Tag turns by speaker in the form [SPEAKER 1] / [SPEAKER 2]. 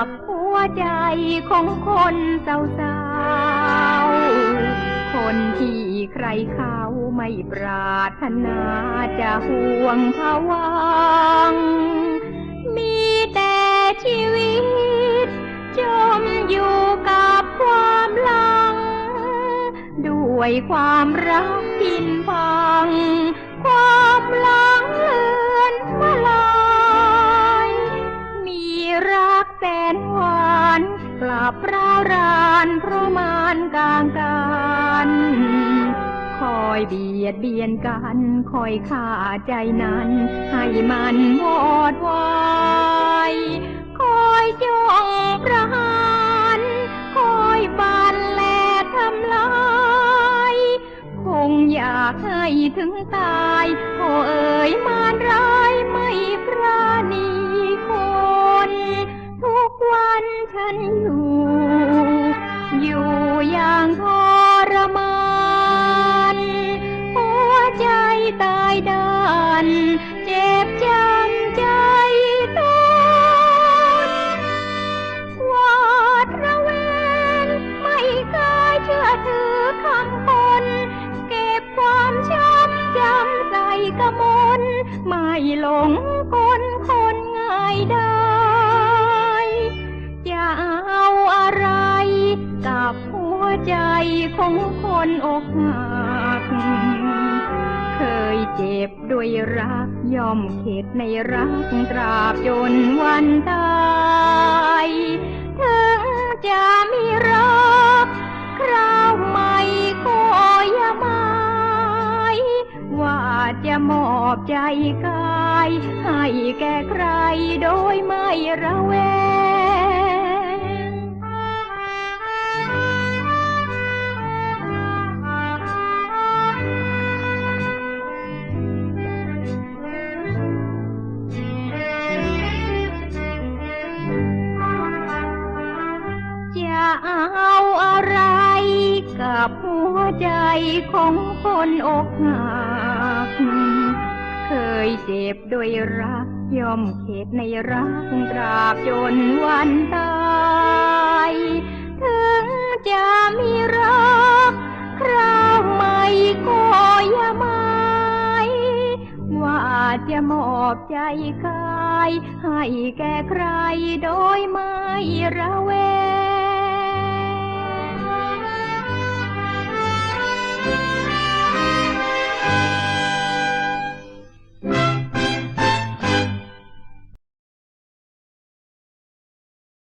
[SPEAKER 1] กับหัวใจของคนเศร้าๆคนที่ใครเขาไม่ปรารถนาจะห่วงพะวัง มีแต่ชีวิต จมอยู่กับความหลัง ด้วยความรักทินพัง ความหลัง บร้าวรานเพราะมานกลางกันคอยเบียดเบียนกัน คอยฆ่าใจนั้น ให้มันวอดวายคอยจ้องประหารคอยบันแลทำลายคงอยากให้ถึงตายโอเอ๋ยมา นเจ็บจำใจตนหวาดระแวงไม่เคยเชื่อถือคำคนเก็บความช้ำจำใส่กระมนไม่หลงกลคนง่ายได้ จะเอาอะไร กับหัวใจของคนอกหัก เคยเจ็บด้วยรักยอมเข็ดในรักตราบจนวันตายถึงจะมีรักคราวใหม่ก็อย่าหมายว่าจะมอบใจกาย ให้แก่ใครโดยไม่ระแวง เอาอะไรกับหัวใจของคนอกหัก เคยเจ็บด้วยรักยอมเข็ดในรักตราบจนวันตาย ถึงจะมีรัก คราวใหม่ก็อย่าหมายว่าจะมอบใจกาย ให้แก่ใครโดยไม่ระแวง